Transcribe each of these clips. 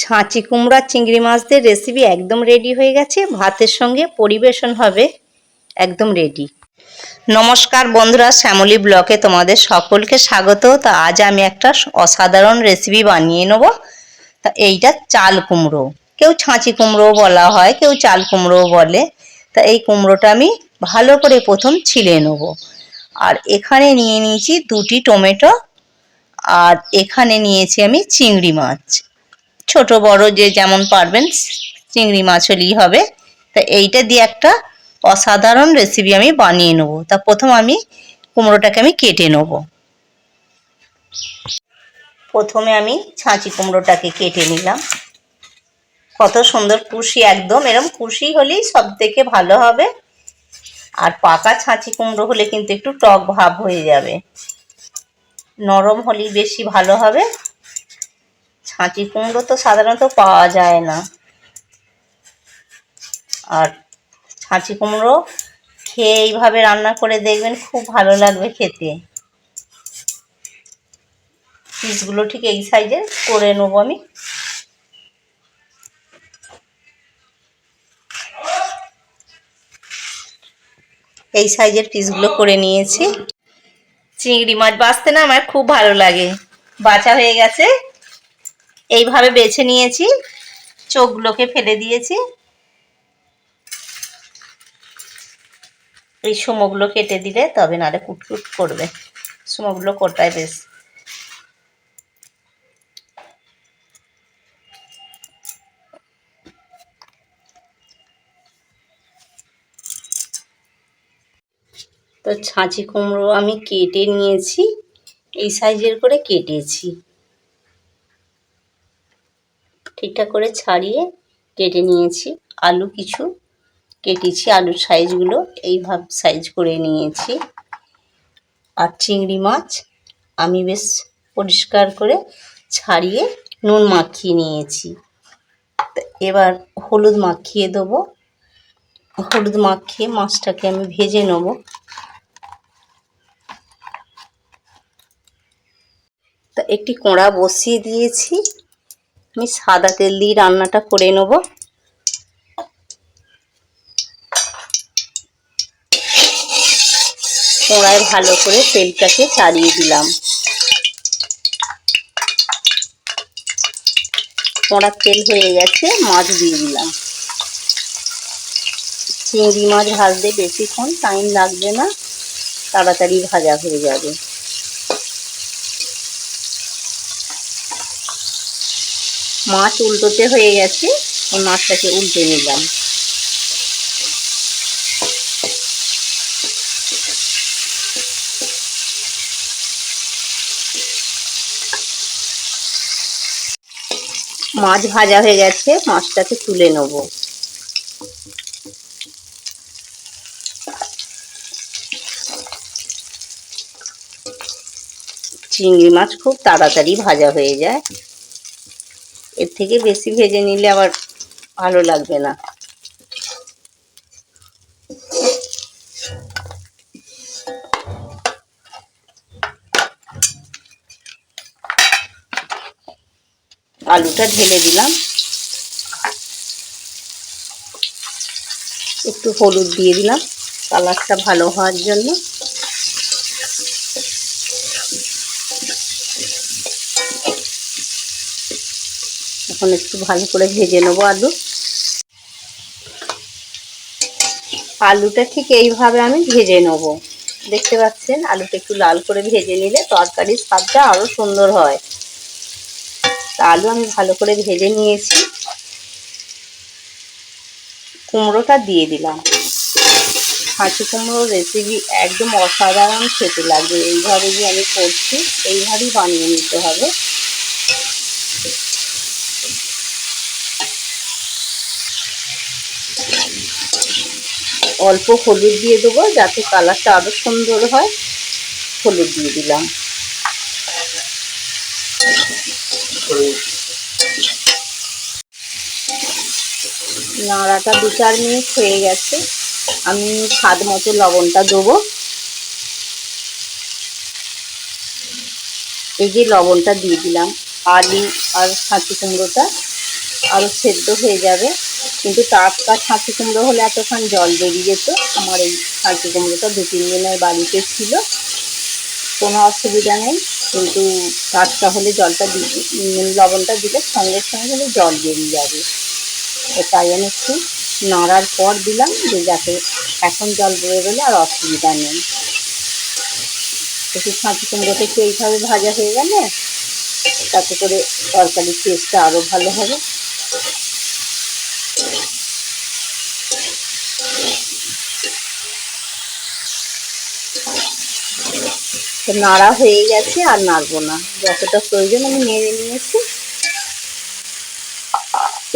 ছাঁচি কুমড়া, চিংড়ি মাছদের রেসিপি একদম রেডি হয়ে গেছে। ভাতের সঙ্গে পরিবেশন হবে একদম রেডি নমস্কার বন্ধুরা, শ্যামলী ব্লকে তোমাদের সকলকে স্বাগত। তা আজ আমি একটা অসাধারণ রেসিপি বানিয়ে নেব। তা এইটা চাল কুমড়ো। কেউ ছাঁচি কুমড়ো বলা হয়, কেউ চাল কুমড়ো বলে। তা এই কুমড়োটা আমি ভালো করে প্রথম ছিলে নেব। আর এখানে নিয়ে নিয়েছি দুটি টমেটো, আর এখানে নিয়েছি আমি চিংড়ি মাছ। ছোট, বড় যে যেমন পারবেন, চিংড়ি মাছ হলেই হবে। তা এইটা দিয়ে একটা অসাধারণ রেসিপি আমি বানিয়ে নেব। তা প্রথম আমি কুমড়োটাকে আমি কেটে নেব। প্রথমে আমি ছাঁচি কুমড়োটাকে কেটে নিলাম। কত সুন্দর কুশি একদম। এরকম কুশি হলেই সব থেকে ভালো হবে। আর পাকা ছাঁচি কুমড়ো হলে কিন্তু একটু টক ভাব হয়ে যাবে। নরম হলেই বেশি ভালো হবে। ছাঁচি কুমড়ো তো সাধারণত পাওয়া যায় না। আর ছাঁচি কুমড়ো খেয়ে এইভাবে রান্না করে দেখবেন খুব ভালো লাগবে খেতে। পিসগুলো ঠিক এই সাইজের করে নেব আমি। এই সাইজের পিসগুলো করে নিয়েছি। চিংড়ি মাছ বাঁচতে না আমার খুব ভালো লাগে। বাছা হয়ে গেছে। এইভাবে বেছে নিয়েছি। চোখগুলোকে ফেলে দিয়েছি। এই সুমোগুলো কেটে দিলে তবে নাহলে কুটকুট করবে। সুমোগুলো কোটায় বেশ। তো ছাঁচি কুমড়ো আমি কেটে নিয়েছি। এই সাইজের করে কেটেছি। ঠিকঠাক করে ছাড়িয়ে কেটে নিয়েছি। আলু কিছু কেটেছি, আলুর সাইজগুলো এইভাবে সাইজ করে নিয়েছি। আর চিংড়ি মাছ আমি বেশ পরিষ্কার করে ছাড়িয়ে নুন মাখিয়ে নিয়েছি। এবার হলুদ মাখিয়ে দেবো। হলুদ মাখিয়ে মাছটাকে আমি ভেজে নেব। তো একটি কোঁড়া বসিয়ে দিয়েছি। আমি সাদা তেল দিয়ে রান্নাটা করে নেব। কড়ায় ভালো করে তেলটাকে চালিয়ে দিলাম। কড়ার তেল হয়ে গেছে, মাছ দিয়ে দিলাম। চিংড়ি মাছ ভাজতে বেশিক্ষণ টাইম লাগবে না, তাড়াতাড়ি ভাজা হয়ে যাবে। মাছ উল্টোতে হয়ে গেছে এই মাছটাকে উল্টে নিলাম। মাছ ভাজা হয়ে গেছে, মাছটাকে তুলে নেব। চিংড়ি মাছ খুব তাড়াতাড়ি ভাজা হয়ে যায়। এর থেকে বেশি ভেজে নিলে আবার ভালো লাগবে না। আলুটা ঢেলে দিলাম। একটু হলুদ দিয়ে দিলাম। কালারটা ভালো হওয়ার জন্য। এখন একটু ভালো করে ভেজে নেব আলু। আলুটা ঠিক এইভাবে আমি ভেজে নেব। দেখতে পাচ্ছেন? আলুটা একটু লাল করে ভেজে নিলে তরকারির স্বাদটা আরও সুন্দর হয়। আলু আমি ভালো করে ভেজে নিয়েছি। কুমড়োটা দিয়ে দিলাম। হাঁচি কুমড়োর রেসিপি একদম অসাধারণ খেতে লাগবে। এইভাবে যে আমি করছি, এইভাবেই বানিয়ে নিতে হবে। অল্প হলুদ দিয়ে দেবো, যাতে কালারটা আরও সুন্দর হয়। হলুদ দিয়ে দিলাম। নাড়াটা দু চার মিনিট হয়ে গেছে। আমি স্বাদ মতো লবণটা দেবো। এই যে লবণটা দিয়ে দিলাম, আলু আর ছাঁচি কুমড়োটা আরও সেদ্ধ হয়ে যাবে। কিন্তু টাটকা ছাঁচি কুমড়ো হলে এতক্ষণ জল বেরিয়ে যেত। আমার এই ছাঁচি কুমড়োটা দু তিন দিনের বাড়িতে ছিল। কোনো অসুবিধা নেই, কিন্তু টাটকা হলে জলটা লবণটা দিলে সঙ্গে সঙ্গে হলে জল বেরিয়ে যাবে। তাই আমি একটু নাড়ার পর দিলাম যে যাতে এখন জল বেরোয় গেলে আর অসুবিধা নেই। একটু ছাঁচি একটু এইভাবে ভাজা হয়ে গেলে তাতে করে তরকারির টেস্টটা আরও ভালো হবে। তো নাড়া হয়ে গেছে, আর নাড়বো না। যতটা প্রয়োজন আমি নেড়ে নিয়েছি।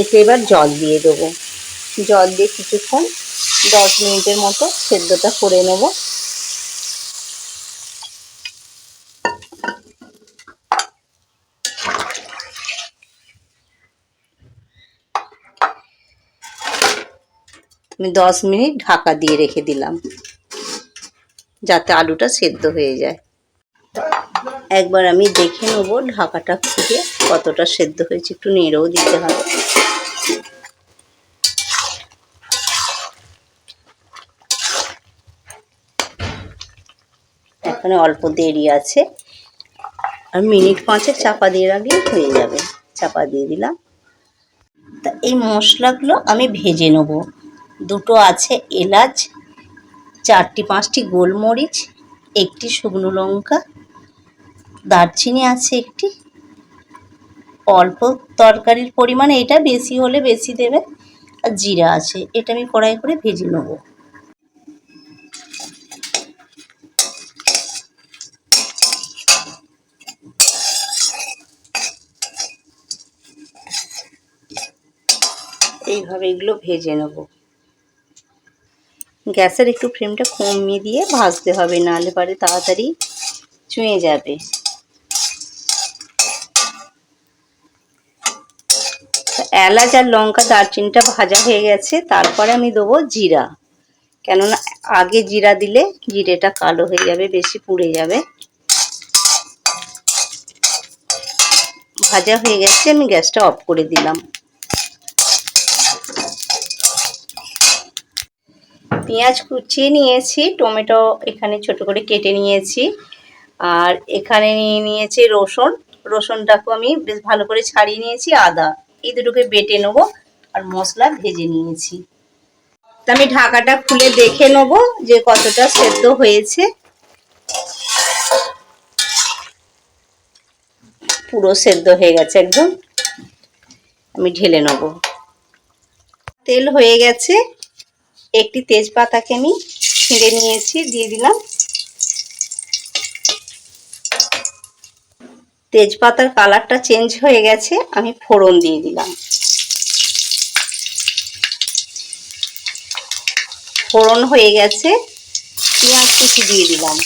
এতে এবার জল দিয়ে দেবো। জল দিয়ে কিছুক্ষণ, দশ মিনিটের মতো সেদ্ধটা করে নেব। আমি দশ মিনিট ঢাকা দিয়ে রেখে দিলাম, যাতে আলুটা সেদ্ধ হয়ে যায়। একবার আমি দেখে নেব ঢাকাটা খুলে কতটা সেদ্ধ হয়েছে, একটু নেড়েও দিতে হবে। এখানে অল্প দেরি আছে। আর মিনিট পাঁচে চাপা দিয়ে রাখলে হয়ে যাবে। চাপা দিয়ে দিলাম। তা এই মশলাগুলো আমি ভেজে নেব। দুটো আছে এলাচ, চারটি পাঁচটি গোলমরিচ, একটি শুকনো লঙ্কা দারচিনি আছে একটি। অল্প তরকারির পরিমাণ এটা বেশি হলে বেশি দেবে। আর জিরা আছে, এটা আমি কড়াই করে ভেজে নেব। এইভাবে এগুলো ভেজে নেব। গ্যাসের একটু ফ্লেমটা কমিয়ে দিয়ে ভাজতে হবে, নাহলে পরে তাড়াতাড়ি চুঁয়ে যাবে। এলাচ আর লঙ্কা দারচিনিটা ভাজা হয়ে গেছে, তারপরে আমি দেবো জিরা। কেননা আগে জিরা দিলে জিরেটা কালো হয়ে যাবে, বেশি পুড়ে যাবে। ভাজা হয়ে গেছে, আমি গ্যাসটা অফ করে দিলাম। পেঁয়াজ কুচিয়ে নিয়েছি, টমেটো এখানে ছোট করে কেটে নিয়েছি। আর এখানে নিয়ে নিয়েছি রসুন। রসুনটাকে আমি বেশ ভালো করে ছাড়িয়ে নিয়েছি আদা। এই দুটোকে বেটে নেব আর মশলা ভেজে নিয়েছি। তা আমি ঢাকাটা খুলে দেখে নেব যে কতটা সেদ্ধ হয়েছে। পুরো সেদ্ধ হয়ে গেছে একদম। আমি ঢেলে নেব। তেল হয়ে গেছে। একটি তেজপাতাকে আমি ছিঁড়ে নিয়েছি, দিয়ে দিলাম। তেজপাতার কালারটা চেঞ্জ হয়ে গেছে, আমি ফোড়ন দিয়ে দিলাম। ফোড়ন হয়ে গেছে, পেঁয়াজ কুচি দিয়ে দিলাম।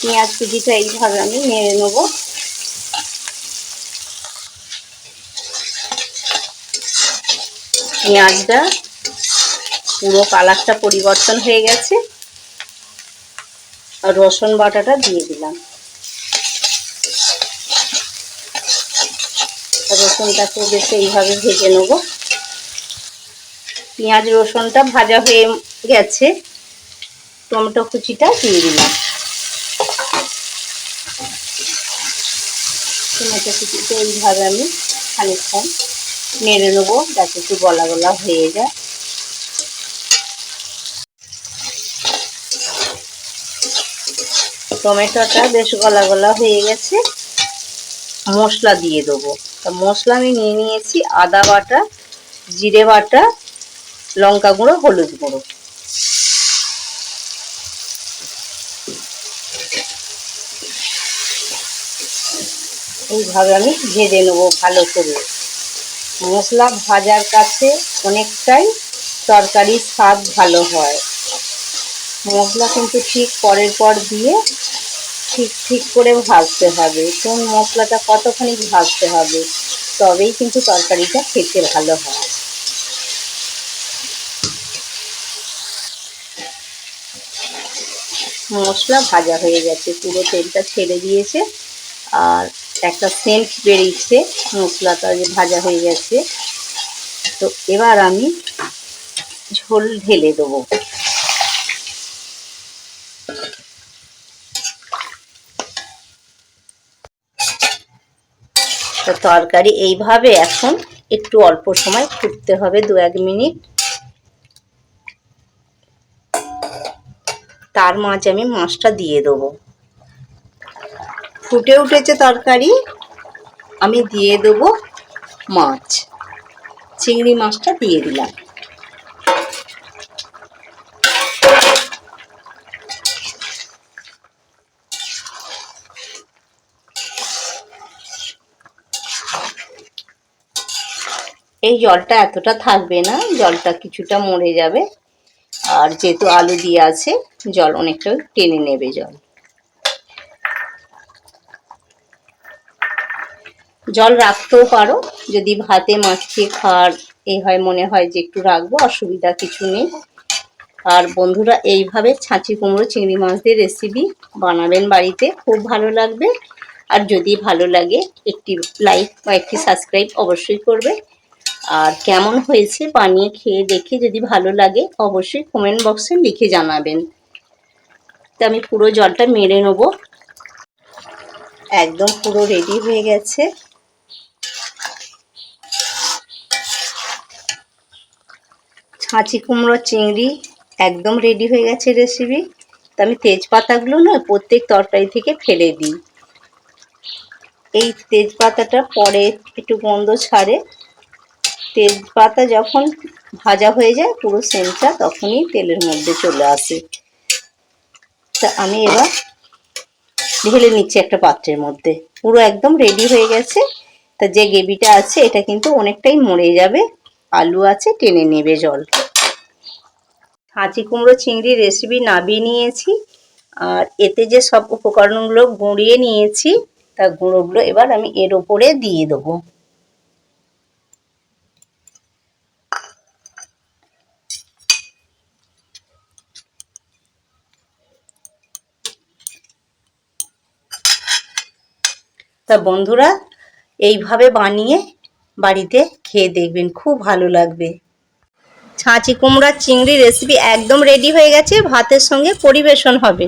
পেঁয়াজ কুচিটা এইভাবে আমি নেড়ে নেব। পেঁয়াজটা পুরো কালারটা পরিবর্তন হয়ে গেছে। আর রসুন বাটাটা দিয়ে দিলাম। রসুনটাকে বেশ এইভাবে ভেজে নেব। পেঁয়াজ রসুনটা ভাজা হয়ে গেছে। টমেটো কুচিটা দিয়ে দিলাম। টমেটো কুচিটা এইভাবে আমি খানিকক্ষণ নেড়ে নেব যাতে একটু গলা গলা হয়ে যায়। টমেটোটা বেশ গলা গলা হয়ে গেছে। মশলা দিয়ে দেবো। তা মশলা আমি নিয়ে নিয়েছি আদা বাটা, জিরে বাটা, লঙ্কা গুঁড়ো, হলুদ গুঁড়ো। এইভাবে আমি ভেজে নেব ভালো করে। মশলা ভাজার কাছে অনেকটাই তরকারির স্বাদ ভালো হয়। মশলা কিন্তু ঠিক পরের পর দিয়ে ঠিক ঠিক করে ভাজতে হবে। কোন মশলাটা কতখানি ভাজতে হবে, তবেই কিন্তু তরকারিটা খেতে ভালো হয়। মশলা ভাজা হয়ে গেছে, পুরো তেলটা ছেড়ে দিয়েছে। আর একটা সেন্ট বেরিয়েছে, মশলাটা যে ভাজা হয়ে গেছে। তো এবার আমি ঝোল ঢেলে দেবো। তো তরকারি এইভাবে এখন একটু অল্প সময় ফুটতে হবে দু এক মিনিট। তার মাঝে আমি মাছটা দিয়ে দেবো। ফুটে উঠেছে তরকারি, আমি দিয়ে দেবো মাছ। চিংড়ি মাছটা দিয়ে দিলাম। এই জলটা এতটা থাকবে না, জলটা কিছুটা মরে যাবে। আর যেহেতু আলু দিয়ে আছে, জল অনেকটা টেনে নেবে জল। জল রাখতেও পারো, যদি ভাতে মাছ খেয়ে খাওয়ার এই হয়, মনে হয় যে একটু রাখব, অসুবিধা কিছু নেই। আর বন্ধুরা, এইভাবে ছাঁচি কুমড়ো, চিংড়ি মাছ দিয়ে রেসিপি বানাবেন বাড়িতে, খুব ভালো লাগবে। আর যদি ভালো লাগে, একটি লাইক বা একটি সাবস্ক্রাইব অবশ্যই করবে। আর কেমন হয়েছে বানিয়ে খেয়ে দেখে যদি ভালো লাগে, অবশ্যই কমেন্ট বক্সে লিখে জানাবেন। তো আমি পুরো জলটা মেরে নেব। একদম পুরো রেডি হয়ে গেছে। ছাঁচি কুমড়ো চিংড়ি একদম রেডি হয়ে গেছে রেসিপি তো আমি তেজপাতাগুলো না প্রত্যেক তরকারি থেকে ফেলে দিই। এই তেজপাতাটা পরে একটু গন্ধ ছাড়ে। তেজপাতা যখন ভাজা হয়ে যায়, পুরো সেন্টটা তখনই তেলের মধ্যে চলে আসে। তা আমি এবার ঢেলে নিচ্ছি একটা পাত্রের মধ্যে। পুরো একদম রেডি হয়ে গেছে। তা যে গ্রেভিটা আছে, এটা কিন্তু অনেকটাই মরে যাবে। আলু আছে, টেনে নেবে জল। হাঁচি কুমড়ো চিংড়ি রেসিপি নাবিয়ে নিয়েছি আর এতে যে সব উপকরণগুলো গুঁড়িয়ে নিয়েছি তা গুঁড়োগুলো এবার আমি এর ওপরে দিয়ে দেবো। তা বন্ধুরা, এইভাবে বানিয়ে বাড়িতে খেয়ে দেখবেন, খুব ভালো লাগবে। ছাঁচি কুমড়ার চিংড়ি রেসিপি একদম রেডি হয়ে গেছে, ভাতের সঙ্গে পরিবেশন হবে।